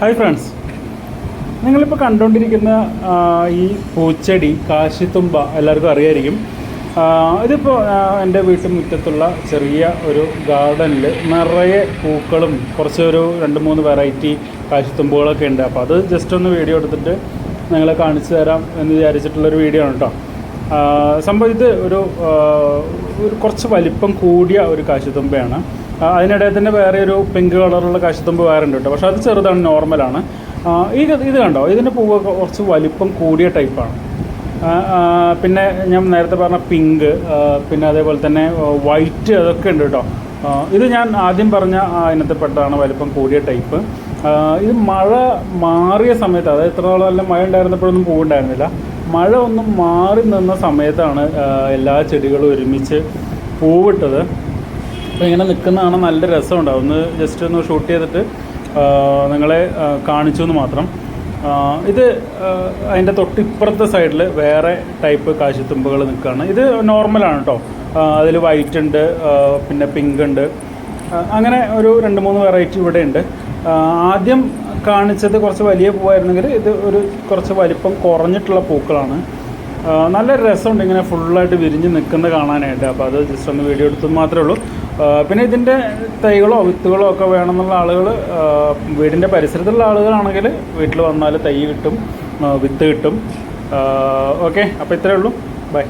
Hi friends നിങ്ങളിപ്പോൾ കണ്ടുകൊണ്ടിരിക്കുന്ന ഈ പൂച്ചെടി കാശിത്തുമ്പ എല്ലാവർക്കും അറിയായിരിക്കും. ഇതിപ്പോൾ എന്റെ വീട്ടുമുറ്റത്തുള്ള ചെറിയ ഒരു ഗാർഡനിൽ നിറയെ പൂക്കളും കുറച്ചൊരു രണ്ട് മൂന്ന് വെറൈറ്റി കാശിത്തുമ്പുകളൊക്കെ ഉണ്ട്. അപ്പോൾ അത് ജസ്റ്റ് ഒന്ന് വീഡിയോ എടുത്തിട്ട് നിങ്ങളെ കാണിച്ചു തരാം എന്ന് വിചാരിച്ചിട്ടുള്ളൊരു വീഡിയോ ആണ് കേട്ടോ സംഭവം ഇത് ഒരു ഒരു കുറച്ച് വലിപ്പം കൂടിയ ഒരു കാശിത്തുമ്പയാണ് അതിനിടയിൽ അതിനിടെ തന്നെ വേറെ ഒരു പിങ്ക് കളറുള്ള കാശിത്തുമ്പ് വേറെ ഉണ്ട് കേട്ടോ. പക്ഷെ അത് ചെറുതാണ് നോർമലാണ് ഈ ഇത് കണ്ടോ? ഇതിന്റെ പൂവൊക്കെ കുറച്ച് വലിപ്പം കൂടിയ ടൈപ്പാണ് പിന്നെ ഞാൻ നേരത്തെ പറഞ്ഞ പിങ്ക് പിന്നെ അതേപോലെ തന്നെ വൈറ്റ് അതൊക്കെ ഉണ്ട് കേട്ടോ. ഇത് ഞാൻ ആദ്യം പറഞ്ഞ ആ ഇനത്തിൽ പെട്ടതാണ് വലിപ്പം കൂടിയ ടൈപ്പ് ഇത് മഴ മാറിയ സമയത്ത് അതായത് ഇത്ര നല്ല മഴ ഉണ്ടായിരുന്നപ്പോഴൊന്നും പൂവുണ്ടായിരുന്നില്ല. മഴ ഒന്നും മാറി നിന്ന സമയത്താണ് എല്ലാ ചെടികളും ഒരുമിച്ച് പൂവിട്ടത്. അപ്പോൾ ഇങ്ങനെ നിൽക്കുന്നതാണ് നല്ല രസമുണ്ട് ഒന്ന് ജസ്റ്റ് ഒന്ന് ഷൂട്ട് ചെയ്തിട്ട് നിങ്ങളെ കാണിച്ചു എന്ന് മാത്രം. ഇത് അതിന്റെ തൊട്ടിപ്പുറത്തെ സൈഡിൽ വേറെ ടൈപ്പ് കാശിത്തുമ്പുകൾ നിൽക്കുകയാണ്. ഇത് നോർമലാണ് കേട്ടോ അതിൽ വൈറ്റ് ഉണ്ട് പിന്നെ പിങ്ക് ഉണ്ട്. അങ്ങനെ ഒരു രണ്ട് മൂന്ന് വെറൈറ്റി ഇവിടെ ഉണ്ട്. ആദ്യം കാണിച്ചത് കുറച്ച് വലിയ പൂവായിരുന്നെങ്കിൽ ഇത് ഒരു കുറച്ച് വലിപ്പം കുറഞ്ഞിട്ടുള്ള പൂക്കളാണ്. നല്ല രസമുണ്ട് ഇങ്ങനെ ഫുള്ളായിട്ട് വിരിഞ്ഞ് നിൽക്കുന്നത് കാണാനായിട്ട്. അപ്പോൾ അത് ജസ്റ്റ് ഒന്ന് വീഡിയോ എടുത്തു മാത്രമേ ഉള്ളൂ. പിന്നെ ഇതിന്റെ തൈകളോ വിത്തുകളോ ഒക്കെ വേണമെന്നുള്ള ആളുകൾ വീടിന്റെ പരിസരത്തുള്ള ആളുകളാണെങ്കിൽ വീട്ടിൽ വന്നാൽ തൈ കിട്ടും വിത്ത് കിട്ടും. ഓക്കെ അപ്പോൾ ഇത്രയേ ഉള്ളൂ. ബൈ.